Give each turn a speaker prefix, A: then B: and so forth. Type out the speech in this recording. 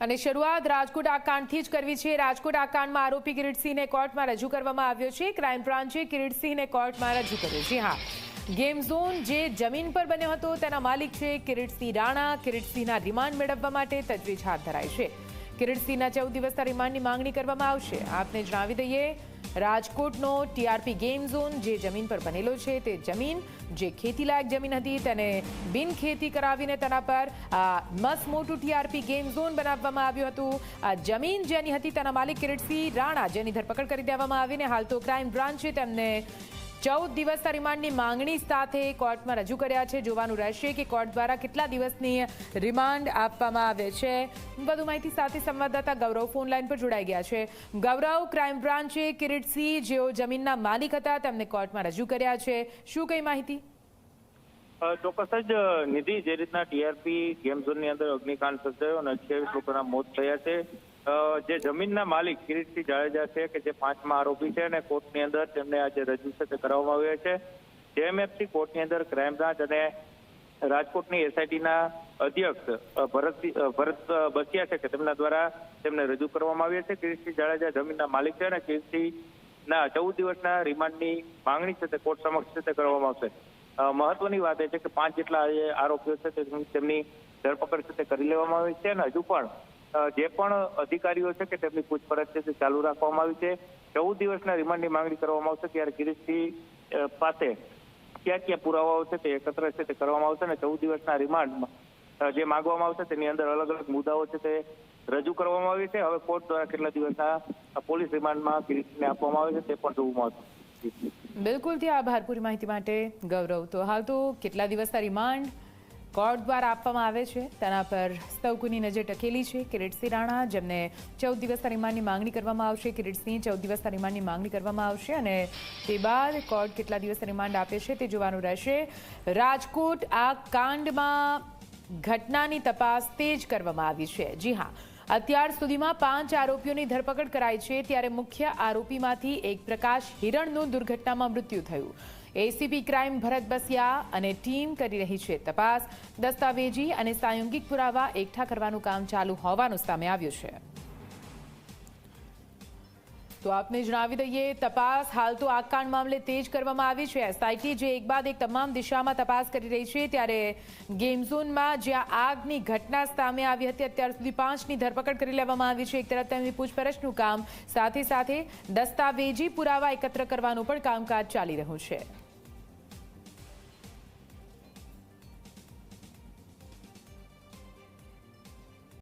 A: અને શરૂઆત રાજકોટ આ કાંડથી જ કરવી છે. રાજકોટ આ કાંડમાં આરોપી કિરીટસિંહને કોર્ટમાં રજૂ કરવામાં આવ્યો છે. ક્રાઇમ બ્રાન્ચે કિરીટસિંહને કોર્ટમાં રજૂ કર્યો છે. હા. ગેમ ઝોન જે જમીન પર બન્યો હતો, તેના માલિક છે કિરીટસિંહ રાણા. કિરીટસિંહના રિમાન્ડ મેળવવા માટે તજવીજ હાથ ધરાઈ છે. કિરીટસિંહના ચૌદ દિવસના રિમાન્ડની માંગણી કરવામાં આવશે. આપને જણાવી દઈએ, રાજકોટનો ટીઆરપી ગેમ ઝોન જે જમીન પર બનેલો છે તે જમીન જે ખેતીલાયક જમીન હતી તેને બિન ખેતી કરાવીને તેના પર મસ્ત મોટું ટીઆરપી ગેમ ઝોન બનાવવામાં આવ્યું હતું. આ જમીન જેની હતી તેના માલિક કિરીટસિંહ રાણા, જેની ધરપકડ કરી દેવામાં આવીને હાલ તો ક્રાઇમ બ્રાન્ચે તેમને ચૌદ દિવસના રિમાન્ડની માંગણી સાથે કોર્ટમાં રજૂ કર્યા છે. જોવાનું રહેશે કે કોર્ટ દ્વારા કેટલા દિવસની રિમાન્ડ આપવામાં આવે છે. વધુ માહિતી સાથે સંવાદદાતા ગૌરવ ફોનલાઈન પર જોડાઈ ગયા છે. ગૌરવ, ક્રાઇમ બ્રાન્ચે કિરીટસિંહ જેઓ જમીનના માલિક હતા, તેમને કોર્ટમાં રજૂ કર્યા છે. શું કઈ માહિતી?
B: ચોક્કસ જ, નિધિ જે રીતના ટીઆરપી ગેમ ઝોનની અંદર અગ્નિકાંડ સર્જાયો અને અઠ્યાવીસ લોકોના મોત થયા છે. જે જમીનના માલિક કિરીટસિંહ જાડેજા છે કે જે પાંચમા આરોપી છે અને કોર્ટની અંદર તેમને આજે રજૂ છે તે કરવામાં આવ્યા છે. જેએમએફસી કોર્ટની અંદર ક્રાઇમ બ્રાન્ચ અને રાજકોટની એસઆઈટીના અધ્યક્ષ ભરત ભરત બસિયા છે કે તેમના દ્વારા તેમને રજૂ કરવામાં આવ્યા છે. કિરીટસિંહ જાડેજા જમીનના માલિક છે અને કિરીટસિંહના ચૌદ દિવસના રિમાન્ડની માંગણી છે તે કોર્ટ સમક્ષ છે તે કરવામાં આવશે. મહત્વની વાત એ છે કે પાંચ જેટલા આરોપીઓ છે તેમની ધરપકડ છે તે કરી લેવામાં આવી છે અને હજુ પણ જે પણ અધિકારીઓ છે કે તેમની પૂછપરછ છે તે ચાલુ રાખવામાં આવી છે. ચૌદ દિવસના રિમાન્ડની માંગણી કરવામાં આવશે ત્યારે ગિરીશસિંહ પાસે ક્યાં ક્યાં પુરાવાઓ છે તે એકત્ર છે તે કરવામાં આવશે અને ચૌદ દિવસના રિમાન્ડમાં જે માંગવામાં આવશે તેની અંદર અલગ અલગ મુદ્દાઓ છે તે રજૂ કરવામાં આવી છે. હવે કોર્ટ દ્વારા કેટલા દિવસના પોલીસ રિમાન્ડમાં કિરીટસિંહને આપવામાં આવે છે તે પણ જોવું મહત્વનું
A: બિલકુલથી આભાર. પૂરી માહિતી માટે ગૌરવ. તો હાલ તો કેટલા દિવસના રિમાન્ડ? કોર્ટ દ્વારા આપવામાં આવે છે. તેના પર સૌ કોઈની નજર ટકેલી છે. કિરીટસિંહ રાણા, જેમને ચૌદ દિવસના રિમાન્ડની માંગણી કરવામાં આવશે. કિરીટસિંહ ચૌદ દિવસના રિમાન્ડની માંગણી કરવામાં આવશે અને તે બાદ કોર્ટ કેટલા દિવસના રિમાન્ડ આપે છે તે જોવાનું રહેશે. રાજકોટ આ કાંડમાં ઘટનાની તપાસ તેજ કરવામાં આવી છે. જી હા. અત્યાર સુધીમાં પાંચ આરોપીઓની ધરપકડ કરાઈ છે, ત્યારે મુખ્ય આરોપીમાંથી એક પ્રકાશ હિરણનું દુર્ઘટનામાં મૃત્યુ થયું. એસીપી ક્રાઇમ ભરત બસિયા અને ટીમ કરી રહી છે તપાસ. દસ્તાવેજી અને સાયંગિક પુરાવા એકઠા કરવાનું કામ ચાલુ હોવાનું સામે આવ્યું છે. તો આપને જણાવી દઈએ, તપાસ હાલ તો આ કાંડ મામલે તેજ કરવામાં આવી છે. એસઆઈટી જે એક બાદ એક તમામ દિશામાં તપાસ કરી રહી છે, ત્યારે ગેમ ઝોનમાં જ્યાં આગની ઘટના સામે આવી હતી, અત્યાર સુધી પાંચની ધરપકડ કરી લેવામાં આવી છે. એક તરફ તેમની પૂછપરછનું કામ સાથે સાથે દસ્તાવેજી પુરાવા એકત્ર કરવાનું પણ કામકાજ ચાલી રહ્યું છે.